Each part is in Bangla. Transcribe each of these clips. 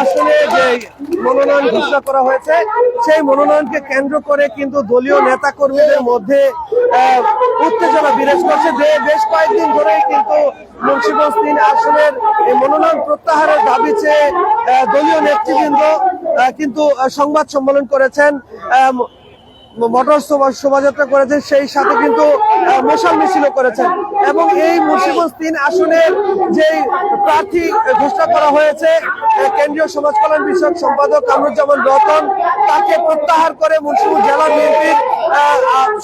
আসনে যে মনোনয়ন করা হয়েছে, সেই মনোনয়নকে কেন্দ্র করে কিন্তু দলীয় মধ্যে উত্তেজনা বিরাজ করছে। যে বেশ কয়েকদিন ধরেই কিন্তু তিন আসনের এই মনোনয়ন প্রত্যাহারের দাবি চেয়ে দলীয় নেতৃবৃন্দ কিন্তু সংবাদ সম্মেলন করেছেন। মোটর শোভা- শোভাযাত্রা করেছেন, সেই সাথে কিন্তু মশাল মিছিলও করেছেন। এবং এই মুন্সিগঞ্জ তিন আসনের যে প্রার্থী ঘোষণা করা হয়েছে কেন্দ্রীয় সমাজ কল্যাণ বিষয়ক সম্পাদক কামরুজ্জামান রতন, তাকে প্রত্যাহার করে মুন্সিগঞ্জ জেলা বিএনপির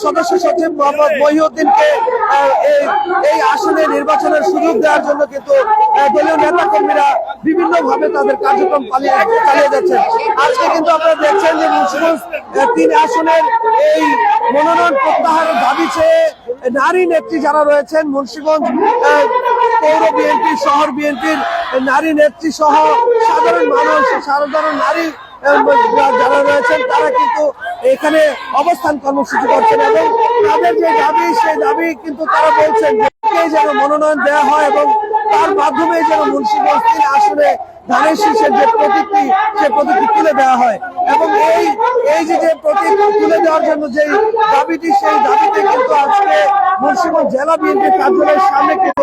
সদস্য সচিব মোহাম্মদ মহিউদ্দিনকে এই আসনে নির্বাচনের সুযোগ দেওয়ার জন্য কিন্তু দলীয় নেতা কর্মীরা বিভিন্ন ভাবে তাদের কার্যক্রম চালিয়ে যাচ্ছেন। আজকে কিন্তু আপনারা দেখছেন যে মুন্সিগঞ্জ তিন আসনের এই মনোনয়ন প্রত্যাহারের দাবি চেয়ে নারী নেত্রী যারা রয়েছেন, মুন্সিগঞ্জ পৌর বিএনপি, শহর বিএনপির নারী নেত্রী সহ সাধারণ মানুষ, সাধারণ নারী যারা রয়েছেন, তারা কিন্তু এখানে অবস্থান কর্মসূচি করছেন এবং তাদের যে দাবি, সেই দাবি কিন্তু তারা বলছেন যেন মনোনয়ন দেওয়া হয় এবং তার মাধ্যমে যেন মুন্সিগঞ্জ আসনে ধানের শীষের যে প্রতীকটি, সে প্রতীকটি তুলে দেওয়া হয়। এবং এই এই যে যে প্রতীক তুলে দেওয়ার জন্য যে দাবিটি, সেই দাবিতে কিন্তু আজকে মুন্সিগঞ্জ জেলা বিএনপি কার্যালয়ের সামনে কিন্তু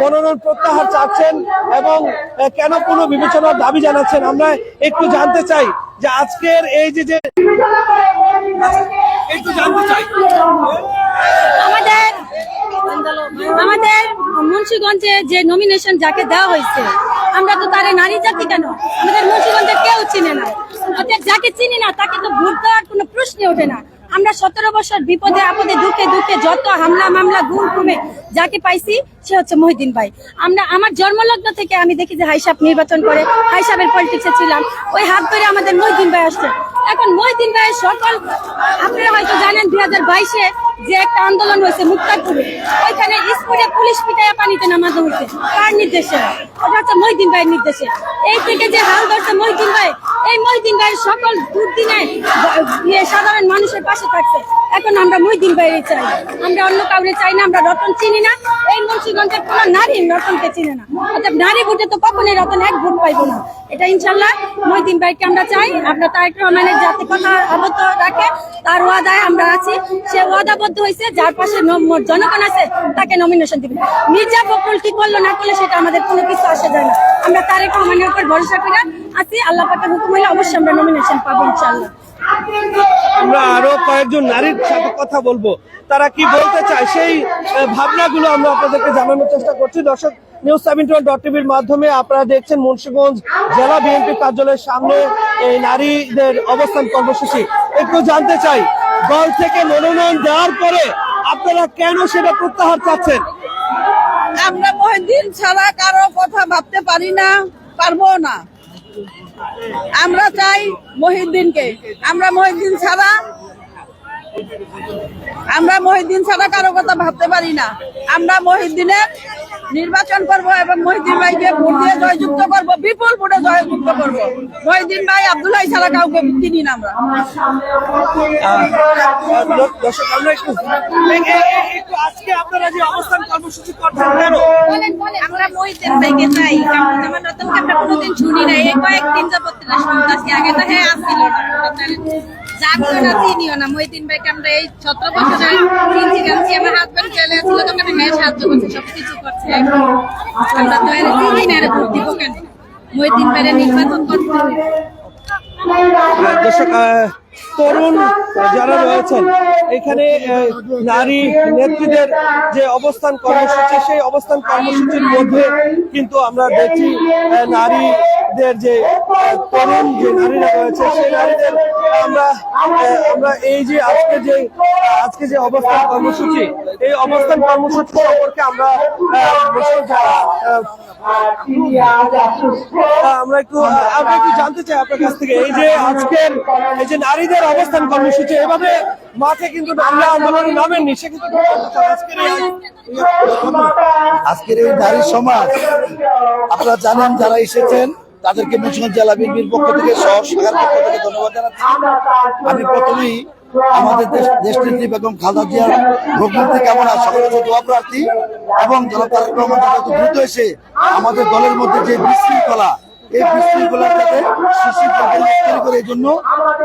মনোনয়ন প্রত্যাহার চাচ্ছেন এবং কেন কোনো বিবেচনার দাবি জানাচ্ছেন? আমরা একটু জানতে চাই যে আজকের এই যে যে একটু জানতে চাই। আমাদের আমাদের মুন্সিগঞ্জে যে নমিনেশন যাকে দেওয়া হয়েছে, আমরা তো তারে নারী জাতি কেন? আমাদের মুন্সিগঞ্জে কেউ চিনে না। যাকে চিনি না, তাকে তো ভোট দেওয়ার কোনো প্রশ্ন ওঠে না। আমরা সতেরো বছর বিপদে, আপদে, দুঃখে দুঃখে যত হামলা, মামলা, গুম, খুমে যাকে পাইছি, সে হচ্ছে মহিদিন ভাই। আমরা, আমার জন্মলগ্ন থেকে আমি দেখি যে হাইসাব নির্বাচন করে, হাইসাবের পলিটিক্সে ছিলাম। ওই হাত ধরে আমাদের মহিদিন ভাই আসছে। এখন মহিদিন ভাইয়ের সকল, আপনারা হয়তো জানেন দুই হাজার বাইশে যে একটা আন্দোলন হয়েছে মুক্তারপুরে। ওইখানে স্কুলে পুলিশ পিটাইয়া পানিতে নামানো হয়েছে। কার নির্দেশে? ওটা হচ্ছে মহিদিন ভাইয়ের নির্দেশে। এই থেকে যে হাল ধরছে মহিদিন ভাই এই মহিদিন ভাইয়ের সকল দুর্দিনে ইয়ে সাধারণ মানুষের পাশে থাকছে। এখন আমরা মহিদিন বাইরে চাই। আমরা অন্য কাউরে চাই না, আমরা রতন চিনি না। এই মুন্সিগঞ্জের কোনো নারী রতনকে চিনে না। অর্থাৎ নারী ভোটে তো কখনই রতন এক ভোট পাইবো না। এটা ইনশাল্লাহ মহিদিন ভাইকে আমরা চাই। আমরা তারেক রহমানের যাতে কথা আবদ্ধ রাখে, তার ওয়াদায় আমরা আছি। সে ওয়াদাবদ্ধ হয়েছে, যার পাশে জনগণ আছে, তাকে নমিনেশন দিবে মির্জা ফখরুল কি করল না করল সেটা আমাদের কোনো কিছু আসে যায় না। আমরা তারেক রহমানের উপর ভরসা করে আছি, আল্লাহ পাকের হুকুম হলে অবশ্যই আমরা নমিনেশন পাবো ইনশাল্লাহ আমরা আরও কয়েকজন নারীর সাথে কথা বলব। তারা কি বলতে চায়? সেই ভাবনাগুলো আমরা আপনাদেরকে জানানোর চেষ্টা করছি। দর্শক নিউজ সেভেন ডট টিভির মাধ্যমে আপনারা দেখছেন মুন্সিগঞ্জ জেলা বিএনপি কার্যালয়ের সামনে এই নারীদের অবস্থান কর্মসূচি। একটু জানতে চাই, দল থেকে মনোনয়ন দেওয়ার পরে আপনারা কেন সেটা প্রত্যাহার চাচ্ছেন? আমরা মহিদিন ছাড়া কারও কথা ভাবতে পারি না, পারব না। আমরা চাই মহিউদ্দিনকে। আমরা মহিউদ্দিন ছাড়া, আমরা মহিউদ্দিন ছাড়া কারও কথা ভাবতে পারি না। আমরা মহিউদ্দিনের নির্বাচন করব এবং মহিউদ্দিন ভাইকে ভোট দিয়ে জয়যুক্ত করব, বিপুল ভোটে জয়যুক্ত করব। মহিউদ্দিন ভাই, আব্দুল্লাহ ছাড়া কাউকে চিনি না আমরা। আমরা আজকে অবস্থান কেন আমরা মহিদিন আমরা কোনোদিন শুনি নাই। কয়েকদিন যাবত শুনতেছি আগে তো হ্যাঁ আসছিল জানিও না চিনিও না। মহিদিন ভাইকে আমরা এই সতেরো বছর চিনছি জানছি আমার হাজবেন্ড চলে আসছিল তখন হ্যাঁ সাহায্য করছে করছে। ভাইয়ের নির্বাচন করতে হবে দর্শক তরুণ যারা রয়েছেন এখানে নারী নেত্রীদের যে অবস্থান কর্মসূচি সেই অবস্থান কর্মসূচির মধ্যে কিন্তু আমরা আহ, নারীদের যে তরুণ যে নারীরা রয়েছে সেই নারীদের আমরা আমরা এই যে আজকে যে আজকে যে অবস্থান কর্মসূচি এই অবস্থান কর্মসূচি সম্পর্কে আমরা আমরা একটু আমরা একটু জানতে চাই আপনার কাছ থেকে এই যে আজকের এই যে নারীদের অবস্থান কর্মসূচি। এভাবে মাঠে কিন্তু নারীরা আন্দোলনে নামেননি। সে আজকের এই- নারী সমাজ, আপনারা জানেন যারা এসেছেন, তাদেরকে মুন্সিগঞ্জ জেলা বিএনপির পক্ষ থেকে শাখার পক্ষ থেকে ধন্যবাদ জানাচ্ছি। আমি প্রথমেই আমাদের দেশ দেশনেত্রী বেগম খালদা জিয়ার মুখ্যমন্ত্রী কেমন, সকলের দোয়া প্রার্থী এবং জনাব তারেক রহমান দ্রুত এসে আমাদের দলের মধ্যে যে বিশৃঙ্খলা এই বিশৃঙ্খলার যাতে তৈরি করে এই জন্য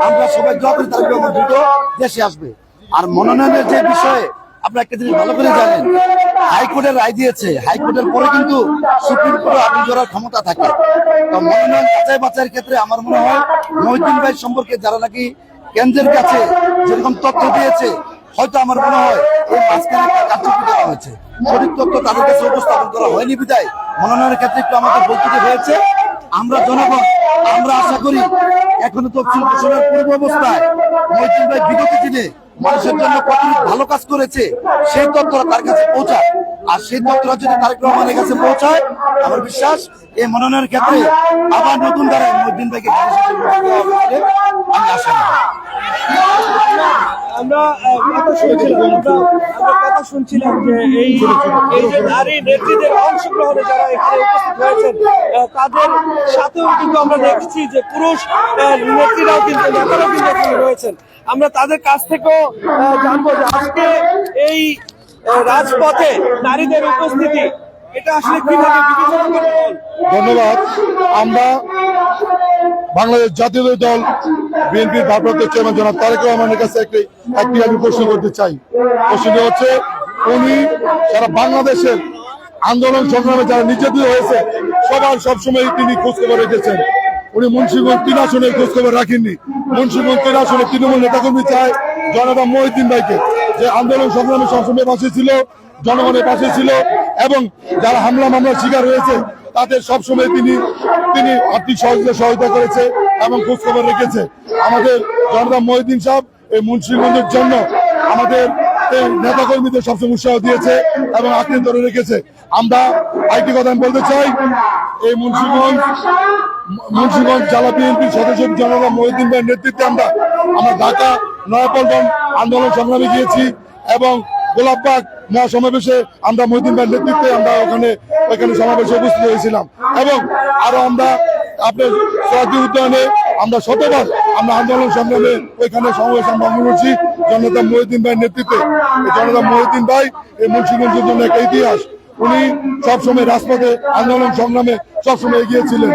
আমরা সবাই দোয়া করি রহমান দ্রুত দেশে আসবে। আর মনোনয়নের যে বিষয়ে আপনারা একটা জিনিস ভালো করে জানেন, হাইকোর্টের রায় দিয়েছে। হাইকোর্টের পরে কিন্তু সুপ্রিম কোর্টে আপিল করার ক্ষমতা থাকে। তো মনোনয়ন যাচাই বাছাইয়ের ক্ষেত্রে আমার মনে হয় মহিউদ্দিন ভাই সম্পর্কে যারা নাকি কেন্দ্রের কাছে যেরকম তথ্য দিয়েছে, হয়তো আমার মনে হয় এই মাঝখানে একটা করা হয়েছে। সঠিক তথ্য তাদের কাছে উপস্থাপন করা হয়নি বিদায়। মনোনয়নের ক্ষেত্রে একটু আমাদের বলতে হয়েছে। আমরা জনগণ, আমরা আশা করি এখনও তফসিল ঘোষণার পূর্ব অবস্থায় বিগত দিনে মানুষের জন্য কত ভালো কাজ করেছে, সেই তথ্যটা তার কাছে পৌঁছায়। আর সেই তথ্যটা যদি তারেক রহমানের কাছে পৌঁছায়, আমার বিশ্বাস এই মনোনয়নের ক্ষেত্রে আবার নতুন ধারায় মহিউদ্দিন ভাইকে আমি আশা আমরা কথা শুনছিলাম, আমরা কথা শুনছিলাম যে এই নারী নেত্রীদের অংশগ্রহণে যারা এখানে উপস্থিত হয়েছেন তাদের সাথেও কিন্তু আমরা দেখছি যে পুরুষ নেত্রীরাও কিন্তু, নেতারাও কিন্তু এখানে রয়েছেন। আমরা তাদের কাছ থেকেও জানব যে আজকে এই রাজপথে নারীদের উপস্থিতি ধন্যবাদ। আমরা বাংলাদেশ জাতীয় দল বিএনপির ভারপ্রাপ্ত চেয়ারম্যান জনাব তারেক রহমানের কাছে একটি একটি আমি প্রশ্ন করতে চাই। প্রশ্নটি হচ্ছে, উনি সারা বাংলাদেশের আন্দোলন সংগ্রামে যারা নির্যাতিত হয়েছে সবার সবসময় তিনি খোঁজখবর রেখেছেন। উনি মুন্সিগঞ্জ তিন আসনে খোঁজখবর রাখেননি। মুন্সিগঞ্জ তিন আসনে তৃণমূল নেতাকর্মী চায় জনতা মহিদ্দিন ভাইকে, যে আন্দোলন সংগ্রামে সবসময় পাশে ছিল, জনগণের পাশে ছিল, এবং যারা হামলা মামলার শিকার হয়েছে, তাদের সবসময় তিনি তিনি আর্থিক সহযোগিতা সহায়তা করেছে এবং খোঁজখবর রেখেছে। আমাদের জনতা মহিদিন সাহেব এই মুন্সিগঞ্জের জন্য আমাদের নেতাকর্মীদের সবসময় উৎসাহ দিয়েছে এবং আঁকড়ে ধরে রেখেছে। আমরা আরেকটি কথা আমি বলতে চাই, এই মুন্সিগঞ্জ মুন্সিগঞ্জ জেলা বিএনপির সদস্য জনতা মহিউদ্দিন ভাইয়ের নেতৃত্বে আমরা আমরা ঢাকা নয়াপল্টন আন্দোলন সংগ্রামে গিয়েছি এবং গোলাপবাগ মহাসমাবেশে আমরা মহিউদ্দিন ভাইয়ের নেতৃত্বে আমরা ওখানে ওইখানে সমাবেশে উপস্থিত হয়েছিলাম। এবং আরও আমরা আপনার উদ্যানে আমরা শতবার আমরা আন্দোলন সংগ্রামে ওইখানে সমাবেশ আমরা করছি জনতা মহিউদ্দিন ভাইয়ের নেতৃত্বে। জনতা মহিউদ্দিন ভাই এই মুন্সিগঞ্জের জন্য একটা ইতিহাস। উনি সবসময় রাজপথে আন্দোলন সংগ্রামে সবসময় এগিয়েছিলেন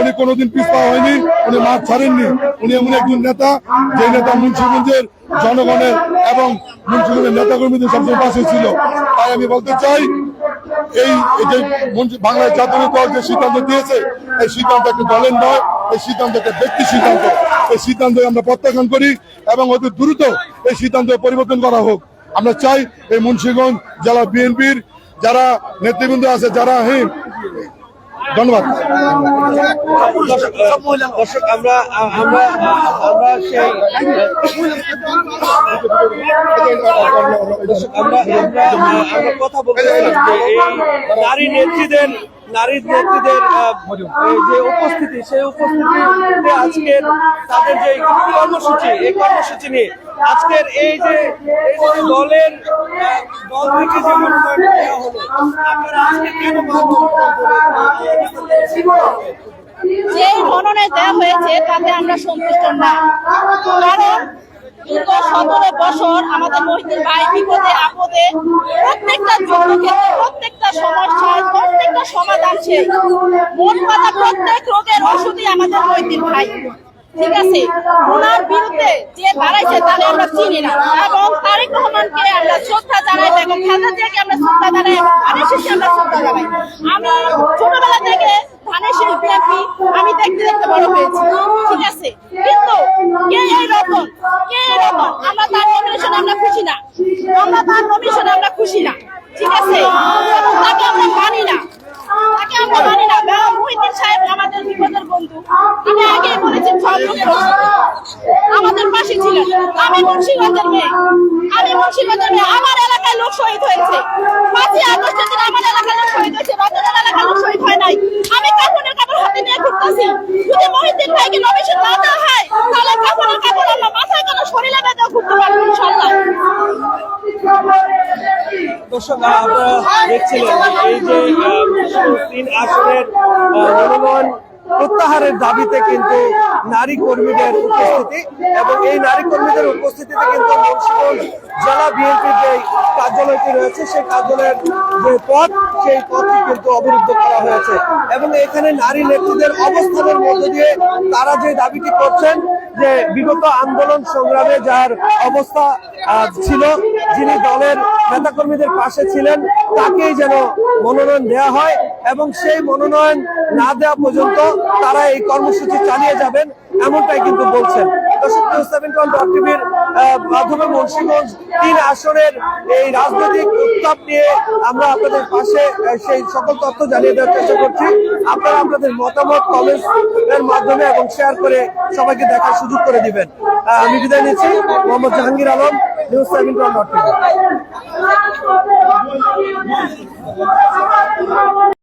উনি কোনোদিন পিছপা হয়নি, উনি মাঠ ছাড়েননি। উনি এমন একজন নেতা যে নেতা মুন্সিগঞ্জের জনগণের এবং মুন্সিগঞ্জের নেতাকর্মীদের সবসময় পাশে ছিল। তাই আমি বলতে চাই, এই যে বাংলাদেশ জাতীয় দল যে সিদ্ধান্ত দিয়েছে, এই সিদ্ধান্ত একটা দলের নয় এই সিদ্ধান্ত একটা ব্যক্তি সিদ্ধান্ত। এই সিদ্ধান্ত আমরা প্রত্যাখ্যান করি এবং অতি দ্রুত এই সিদ্ধান্ত পরিবর্তন করা হোক। আমরা চাই এই মুন্সিগঞ্জ জেলা বিএনপির যারা নেতৃবৃন্দ আছে, যারা ধন্যবাদ। আমরা কথা এই নারী নারী নেত্রীদের যে উপস্থিতি, সেই উপস্থিতিতে আজকের তাদের যে কর্মসূচি, এই কর্মসূচি নিয়ে আজকের এই যে দলের দল থেকে যে দেওয়া হলো যে মনোনয়ন দেওয়া হয়েছে, তাতে আমরা সন্তুষ্ট না। কারণ দীর্ঘ সতেরো বছর আমাদের মহিদিন ভাই বিপদে, আপদে প্রত্যেকটা সমস্যার প্রত্যেকটা সে মন প্রত্যেক রোগের ওষুধই আমাদের ভাই ঠিক আছে? ওনার বিরুদ্ধে যে বাড়াইছে তাহলে আমরা চিনি না। এবং তারেক রহমানকে আমরা শ্রদ্ধা জানাই এবং আমরা শ্রদ্ধা জানাই এবং ধানের আমরা শ্রদ্ধা জানাই। আমি ছোটবেলা থেকে ধানের শেষ আমি দেখতে দেখতে বড় হয়েছি ঠিক আছে কিন্তু কে এই রতন কে এই রতন আমরা তার নমিনেশনে আমরা খুশি না আমরা তার নমিনেশনে আমরা খুশি না ঠিক আছে এবং তাকে আমরা মানি না তাকে আমরা মানি না কারণ মহিদিন সাহেব আমাদের বিপদের বন্ধু আমি আগে বলেছি সব লোকের অসুখ। আমাদের পাশে ছিলেন আমি মুন্সিগঞ্জের মেয়ে আমি মুন্সিগঞ্জের মেয়ে আমার এলাকায় লোক শহীদ হয়েছে। পাঁচই আগস্টের দিন আমার এলাকায় লোক শহীদ হয়েছে। রতনের এলাকায় লোক শহীদ হয় নাই। আমি কাপড়ের কাপড় হাতে নিয়ে ঘুরতেছি। যদি মহিদিন ভাইকে নমিশন না দেওয়া হয়, তাহলে কাপড়ের কাপড় আমরা মাথায় কেন শরীরে বেঁধে ঘুরতে পারব ইনশাল্লাহ দর্শক, আপনারা দেখছিলেন এই যে তিন আসনের মনোনয়ন প্রত্যাহারের দাবিতে কিন্তু নারী কর্মীদের উপস্থিতি এবং এই নারী কর্মীদের উপস্থিতিতে কিন্তু মুন্সিগঞ্জ জেলা বিএনপির যে কার্যালয়টি রয়েছে, সেই কার্যালয়ের যে পথ, সেই পথটি কিন্তু অবরুদ্ধ করা হয়েছে এবং এখানে নারী নেত্রীদের অবস্থানের মধ্য দিয়ে তারা যে দাবিটি করছেন যে বিগত আন্দোলন সংগ্রামে যার অবস্থা ছিল যিনি দলের নেতাকর্মীদের পাশে ছিলেন, তাকেই যেন মনোনয়ন দেওয়া হয় এবং সেই মনোনয়ন না দেওয়া পর্যন্ত তারা এই কর্মসূচি চালিয়ে যাবেন, এমনটাই কিন্তু বলছেন। মাধ্যমে মুন্সিগঞ্জ তিন আসনের এই রাজনৈতিক উত্তাপ নিয়ে আমরা আপনাদের পাশে সেই সকল তথ্য জানিয়ে দেওয়ার চেষ্টা করছি। আপনারা আপনাদের মতামত কমেন্টস এর মাধ্যমে এবং শেয়ার করে সবাইকে দেখার সুযোগ করে দিবেন। আমি বিদায় নিচ্ছি। Mohammad Jahangir Alam news seven dot TV